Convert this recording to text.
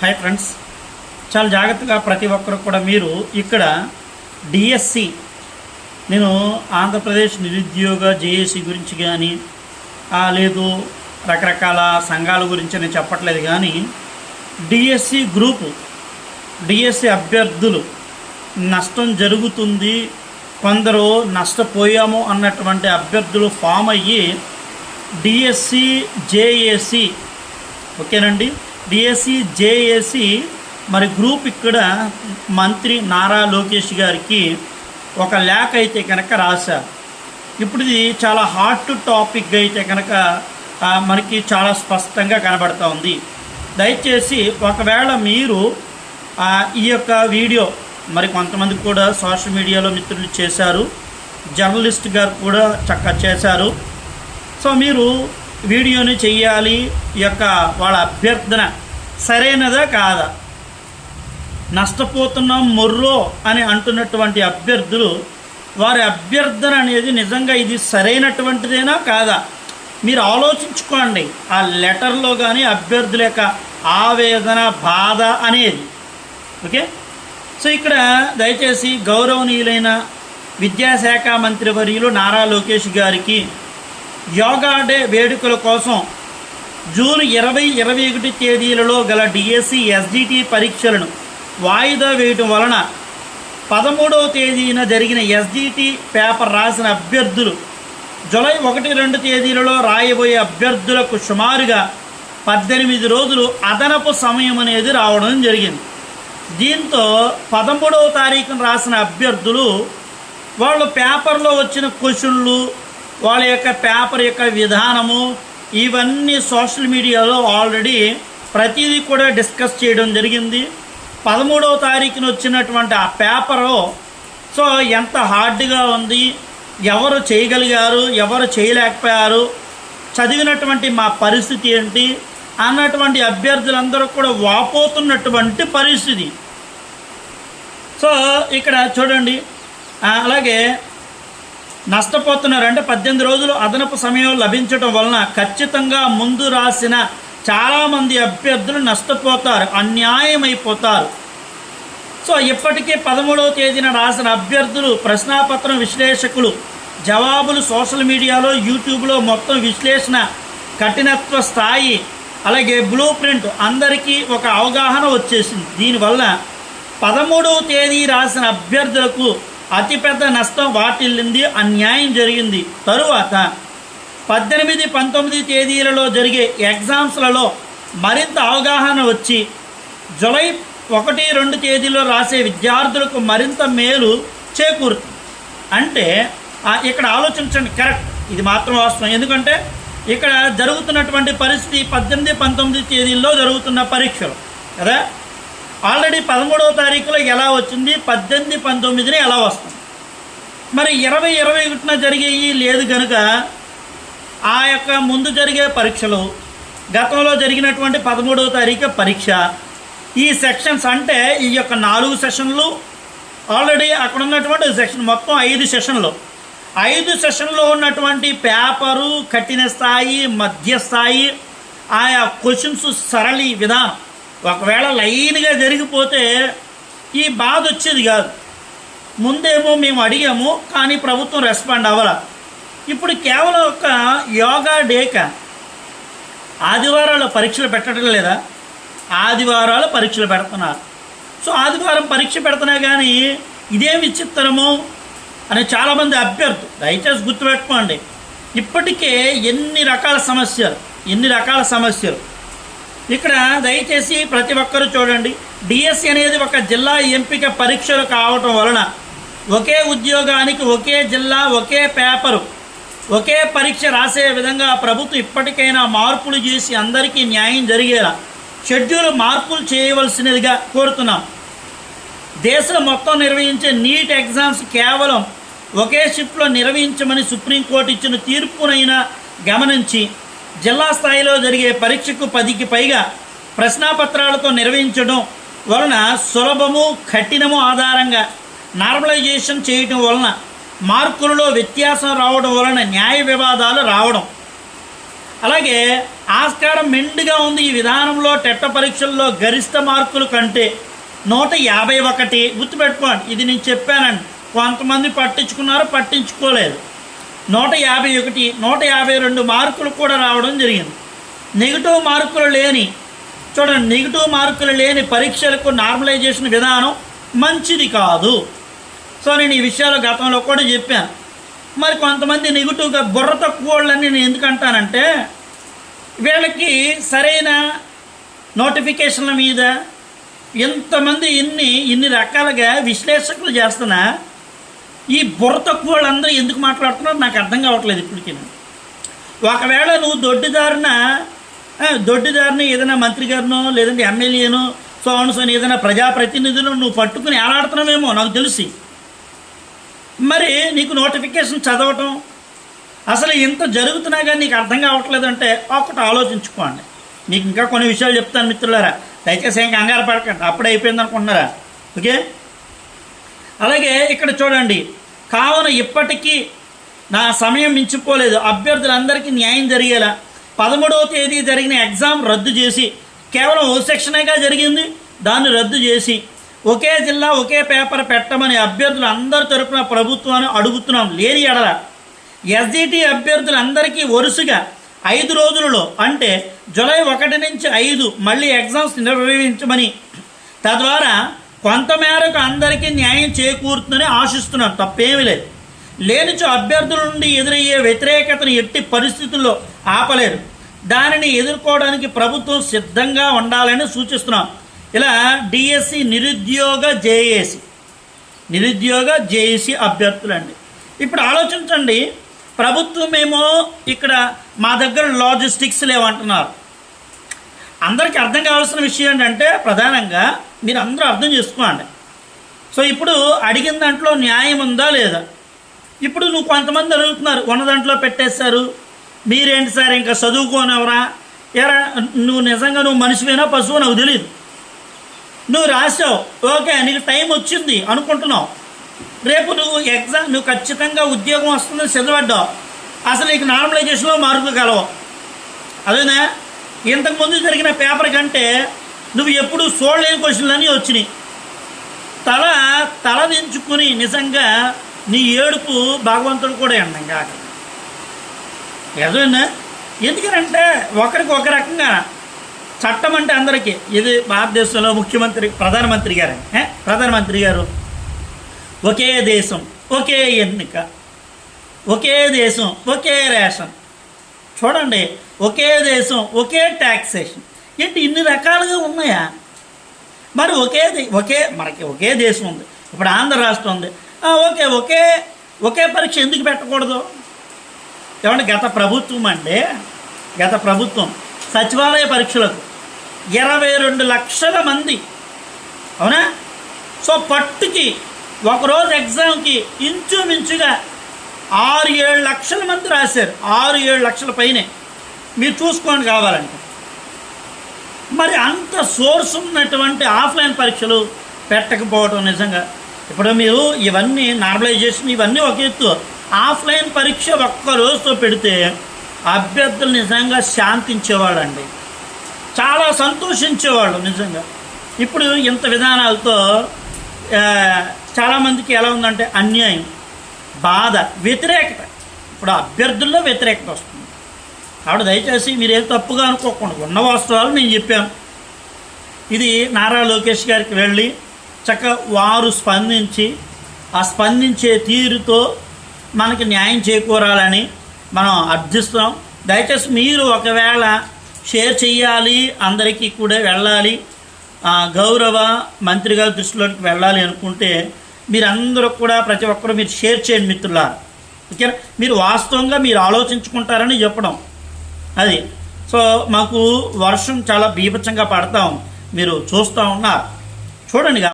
Hi friends చాలా జాగ్రత్తగా ప్రతి ఒక్కరు కూడా మీరు ఇక్కడ డిఎస్సి నేను ఆంధ్రప్రదేశ్ నిరుద్యోగ జేఏసీ గురించి కానీ లేదు రకరకాల సంఘాల గురించి నేను చెప్పట్లేదు కానీ డిఎస్సి గ్రూపు డిఎస్సి అభ్యర్థులు నష్టం జరుగుతుంది కొందరు నష్టపోయాము అన్నటువంటి అభ్యర్థులు ఫామ్ అయ్యి డిఎస్సి జేఏసి ఓకేనండి? డిఎస్సి జేఏసి మరి గ్రూప్ ఇక్కడ మంత్రి నారా లోకేష్ గారికి ఒక లేఖ అయితే కనుక రాశారు ఇప్పుడు ఇది చాలా హాట్ టాపిక్ అయితే కనుక మనకి చాలా స్పష్టంగా కనబడుతూ ఉంది. దయచేసి ఒకవేళ మీరు ఈ యొక్క వీడియో మరి కొంతమంది కూడా సోషల్ మీడియాలో మిత్రులు చేశారు జర్నలిస్ట్ గారు కూడా చక్కగా చేశారు. సో మీరు వీడియోని చేయాలి ఈ యొక్క వాళ్ళ అభ్యర్థన సరైనదా కాదా? నష్టపోతున్నాం మొర్రో అని అంటున్నటువంటి అభ్యర్థులు వారి అభ్యర్థన అనేది నిజంగా ఇది సరైనటువంటిదేనా కాదా? మీరు ఆలోచించుకోండి. ఆ లెటర్లో కానీ అభ్యర్థుల యొక్క ఆవేదన బాధ అనేది. ఓకే? సో ఇక్కడ దయచేసి గౌరవనీయులైన విద్యాశాఖ మంత్రి వర్యులు నారా లోకేష్ గారికి యోగా డే వేడుకల కోసం జూన్ ఇరవై ఇరవై ఒకటి తేదీలలో గల డిఎస్సి ఎస్జిటి పరీక్షలను వాయిదా వేయటం వలన పదమూడవ తేదీన జరిగిన ఎస్జిటి పేపర్ రాసిన అభ్యర్థులు జూలై ఒకటి రెండు తేదీలలో రాయబోయే అభ్యర్థులకు సుమారుగా పద్దెనిమిది రోజులు అదనపు సమయం అనేది రావడం జరిగింది. దీంతో పదమూడవ తారీఖున రాసిన అభ్యర్థులు వాళ్ళు పేపర్లో వచ్చిన క్వశ్చన్లు వాళ్ళ యొక్క పేపర్ యొక్క విధానము ఇవన్నీ సోషల్ మీడియాలో ఆల్రెడీ ప్రతిదీ కూడా డిస్కస్ చేయడం జరిగింది. పదమూడవ తారీఖున వచ్చినటువంటి ఆ పేపరు సో ఎంత హార్డ్గా ఉంది ఎవరు చేయగలిగారు ఎవరు చేయలేకపోయారు చదివినటువంటి మా పరిస్థితి ఏంటి అన్నటువంటి అభ్యర్థులందరూ కూడా వాపోతున్నటువంటి పరిస్థితి. సో ఇక్కడ చూడండి అలాగే నష్టపోతున్నారు అంటే పద్దెనిమిది రోజులు అదనపు సమయం లభించడం వలన ఖచ్చితంగా ముందు రాసిన చాలామంది అభ్యర్థులు నష్టపోతారు అన్యాయమైపోతారు. సో ఇప్పటికే పదమూడవ తేదీన రాసిన అభ్యర్థులు ప్రశ్నాపత్రం విశ్లేషకులు జవాబులు సోషల్ మీడియాలో యూట్యూబ్లో మొత్తం విశ్లేషణ కఠినత్వ స్థాయి అలాగే బ్లూ ప్రింట్ అందరికీ ఒక అవగాహన వచ్చేసింది. దీనివల్ల పదమూడవ తేదీ రాసిన అభ్యర్థులకు అతిపెద్ద నష్టం వాటిల్లింది అన్యాయం జరిగింది. తరువాత పద్దెనిమిది పంతొమ్మిది తేదీలలో జరిగే ఎగ్జామ్స్లలో మరింత అవగాహన వచ్చి జులై ఒకటి రెండు తేదీలో రాసే విద్యార్థులకు మరింత మేలు చేకూరుతుంది. అంటే ఇక్కడ ఆలోచించండి కరెక్ట్. ఇది మాత్రం వాస్తవం. ఎందుకంటే ఇక్కడ జరుగుతున్నటువంటి పరిస్థితి పద్దెనిమిది పంతొమ్మిది తేదీల్లో జరుగుతున్న పరీక్షలు. కదా? ఆల్రెడీ పదమూడవ తారీఖులో ఎలా వచ్చింది? పద్దెనిమిది పంతొమ్మిదిని ఎలా వస్తుంది? మరి ఇరవై ఇరవై ఒకటిన జరిగేవి లేదు కనుక ఆ యొక్క ముందు జరిగే పరీక్షలు గతంలో జరిగినటువంటి పదమూడవ తారీఖు పరీక్ష ఈ సెక్షన్స్ అంటే ఈ యొక్క నాలుగు సెషన్లు ఆల్రెడీ అక్కడ ఉన్నటువంటి సెషన్ మొత్తం ఐదు సెషన్లు. ఐదు సెషన్లో ఉన్నటువంటి పేపరు కఠిన స్థాయి మధ్య స్థాయి ఆయా క్వశ్చన్స్ సరళి విధానం. ఒకవేళ లైన్గా జరిగిపోతే ఈ బాధ వచ్చేది కాదు. ముందేమో మేము అడిగాము కానీ ప్రభుత్వం రెస్పాండ్ అవ్వాల. ఇప్పుడు కేవలం ఒక యోగా డేక? ఆదివారాల పరీక్షలు పెట్టడం లేదా? ఆదివారాలు పరీక్షలు పెడుతున్నారు. సో ఆదివారం పరీక్ష పెడుతున్నా కానీ ఇదేం విచిత్రము అని చాలామంది అభ్యర్థు దయచేసి గుర్తుపెట్టుకోండి. ఇప్పటికే ఎన్ని రకాల సమస్యలు ఎన్ని రకాల సమస్యలు? ఇక్కడ దయచేసి ప్రతి ఒక్కరూ చూడండి. డిఎస్సి అనేది ఒక జిల్లా ఎంపిక పరీక్షలు కావటం వలన ఒకే ఉద్యోగానికి ఒకే జిల్లా ఒకే పేపరు ఒకే పరీక్ష రాసే విధంగా ప్రభుత్వం ఇప్పటికైనా మార్పులు చేసి అందరికీ న్యాయం జరిగేలా షెడ్యూల్ మార్పులు చేయవలసినదిగా కోరుతున్నాం. దేశం మొత్తం నిర్వహించే నీట్ ఎగ్జామ్స్ కేవలం ఒకే షిఫ్ట్లో నిర్వహించమని సుప్రీంకోర్టు ఇచ్చిన తీర్పునైనా గమనించి జిల్లా స్థాయిలో జరిగే పరీక్షకు పదికి పైగా ప్రశ్నాపత్రాలతో నిర్వహించడం వలన సులభము కఠినము ఆధారంగా నార్మలైజేషన్ చేయటం వలన మార్కులలో వ్యత్యాసం రావడం వలన న్యాయ వివాదాలు రావడం. అలాగే ఆస్కారం మెండుగా ఉంది. ఈ విధానంలో టెట్ట పరీక్షల్లో గరిష్ట మార్కులు కంటే నూట యాభై ఒకటి గుర్తుపెట్టుకోండి. ఇది నేను చెప్పానండి కొంతమంది పట్టించుకున్నారు పట్టించుకోలేదు. నూట యాభై ఒకటి నూట యాభై రెండు మార్కులు కూడా రావడం జరిగింది. నెగిటివ్ మార్కులు లేని చూడండి నెగిటివ్ మార్కులు లేని పరీక్షలకు నార్మలైజేషన్ విధానం మంచిది కాదు. సో నేను ఈ విషయాలు గతంలో కూడా చెప్పాను. మరి కొంతమంది నెగిటివ్గా బుర్ర తక్కువ వాళ్ళని నేను ఎందుకంటానంటే వీళ్ళకి సరైన నోటిఫికేషన్ల మీద ఎంతమంది ఇన్ని ఇన్ని రకాలుగా విశ్లేషకులు చేస్తున్నా ఈ బుర్ర తక్కువ వాళ్ళందరూ ఎందుకు మాట్లాడుతున్నారో నాకు అర్థం కావట్లేదు ఇప్పటికీ. ఒకవేళ నువ్వు దొడ్డిదారిన ఆ, దొడ్డిదారిని ఏదైనా మంత్రి గారినో లేదంటే ఎమ్మెల్యేనో సోనసోని ఏదైనా ప్రజాప్రతినిధులు నువ్వు పట్టుకుని ఏలాడుతున్నావేమో నాకు తెలిసి. మరి నీకు నోటిఫికేషన్ చదవటం అసలు ఇంత జరుగుతున్నా కానీ నీకు అర్థం కావట్లేదంటే ఒకటి ఆలోచించుకోండి. మీకు ఇంకా కొన్ని విషయాలు చెప్తాను మిత్రులారా. దయచేసి ఏం కంగారు పడకండి. అప్పుడే అయిపోయింది అనుకుంటున్నారా? ఓకే? అలాగే ఇక్కడ చూడండి కావున ఇప్పటికీ నా సమయం మించిపోలేదు. అభ్యర్థులందరికీ న్యాయం జరిగేలా. పదమూడవ తేదీ జరిగిన ఎగ్జామ్ రద్దు చేసి కేవలం ఓ సెక్షనేగా జరిగింది దాన్ని రద్దు చేసి ఒకే జిల్లా ఒకే పేపర్ పెట్టమని అభ్యర్థులు అందరి తరపున ప్రభుత్వాన్ని అడుగుతున్నాం లేని ఎడల. ఎస్జిటి అభ్యర్థులందరికీ వరుసగా ఐదు రోజులలో అంటే జూలై ఒకటి నుంచి ఐదు మళ్ళీ ఎగ్జామ్స్ నిర్వహించమని తద్వారా కొంతమేరకు అందరికీ న్యాయం చేకూరుతుందని ఆశిస్తున్నాను. తప్పేమీ లేదు. లేనిచో అభ్యర్థుల నుండి ఎదురయ్యే వ్యతిరేకతను ఎట్టి పరిస్థితుల్లో ఆపలేరు. దానిని ఎదుర్కోవడానికి ప్రభుత్వం సిద్ధంగా ఉండాలని సూచిస్తున్నాం. ఇలా డిఎస్సి నిరుద్యోగ జేఏసి నిరుద్యోగ జేఏసి అభ్యర్థులండి. ఇప్పుడు ఆలోచించండి. ప్రభుత్వమేమో ఇక్కడ మా దగ్గర లాజిస్టిక్స్ లేవంటున్నారు. అందరికీ అర్థం కావాల్సిన విషయం ఏంటంటే ప్రధానంగా మీరు అందరూ అర్థం చేసుకోండి. సో ఇప్పుడు అడిగిన దాంట్లో న్యాయం ఉందా లేదా? ఇప్పుడు నువ్వు కొంతమంది అడుగుతున్నారు ఉన్న దాంట్లో పెట్టేస్తారు మీరేంటి సార్ ఇంకా చదువుకోనవరా ఎరా నువ్వు నిజంగా నువ్వు మనిషివేనా పశువు నాకు తెలియదు నువ్వు రాసావు ఓకే నీకు టైం వచ్చింది అనుకుంటున్నావు. రేపు నువ్వు ఎగ్జామ్ నువ్వు ఖచ్చితంగా ఉద్యోగం వస్తుందని సిద్ధపడ్డావు. అసలు నీకు నార్మలైజేషన్లో మార్కులు కలవు అదేనా? ఇంతకుముందు జరిగిన పేపర్ కంటే నువ్వు ఎప్పుడు చూడలేని క్వశ్చన్లన్నీ వచ్చినాయి. తల తల దించుకుని నిజంగా నీ ఏడుపు భగవంతుడు కూడా ఎండం కాక ఏదైనా? ఎందుకనంటే ఒకరికి ఒక రకంగా చట్టం అంటే అందరికీ. ఇది భారతదేశంలో ముఖ్యమంత్రి ప్రధానమంత్రి గారు. ప్రధానమంత్రి గారు. ఒకే దేశం ఒకే ఎన్నిక ఒకే దేశం ఒకే రేషన్. చూడండి ఒకే దేశం ఒకే ట్యాక్సేషన్ ఏంటి? ఇన్ని రకాలుగా ఉన్నాయా? మరి ఒకే ఒకే మనకి ఒకే దేశం ఉంది. ఇప్పుడు ఆంధ్ర రాష్ట్రం ఉంది. ఓకే ఒకే ఒకే పరీక్ష ఎందుకు పెట్టకూడదు? ఏమంటే గత ప్రభుత్వం అండి గత ప్రభుత్వం సచివాలయ పరీక్షలకు ఇరవై రెండు లక్షల మంది అవునా? సో పట్టుకి ఒకరోజు ఎగ్జామ్కి ఇంచుమించుగా ఆరు ఏడు లక్షల మంది రాశారు. ఆరు ఏడు లక్షల పైనే. మీరు చూసుకోండి కావాలంటే. మరి అంత సోర్స్ ఉన్నటువంటి ఆఫ్లైన్ పరీక్షలు పెట్టకపోవడం నిజంగా. ఇప్పుడు మీరు ఇవన్నీ నార్మలైజేషన్ ఇవన్నీ ఒక ఎత్తు. ఆఫ్లైన్ పరీక్ష ఒక్క రోజుతో పెడితే అభ్యర్థులు నిజంగా శాంతించేవాడండి. చాలా సంతోషించేవాళ్ళు నిజంగా. ఇప్పుడు ఇంత విధానాలతో చాలామందికి ఎలా ఉందంటే అన్యాయం బాధ వ్యతిరేకత. ఇప్పుడు అభ్యర్థుల్లో వ్యతిరేకత వస్తుంది. కాబట్టి దయచేసి మీరు ఏం తప్పుగా అనుకోకుండా ఉన్న వాస్తవాలు నేను చెప్పాను. ఇది నారా లోకేష్ గారికి వెళ్ళి చక్క వారు స్పందించి ఆ స్పందించే తీరుతో మనకి న్యాయం చేకూరాలని మనం అర్థిస్తాం దయచేసి మీరు ఒకవేళ షేర్ చేయాలి అందరికీ కూడా వెళ్ళాలి గౌరవ మంత్రి గారి దృష్టిలోకి వెళ్ళాలి అనుకుంటే మీరందరూ కూడా ప్రతి ఒక్కరూ మీరు షేర్ చేయండి మిత్రులారా. ఓకేనా? మీరు వాస్తవంగా మీరు ఆలోచించుకుంటారని చెప్పడం. అది. సో మాకు వర్షం చాలా బీభత్సంగా పడతాం మీరు చూస్తూ ఉన్నారు. చూడండి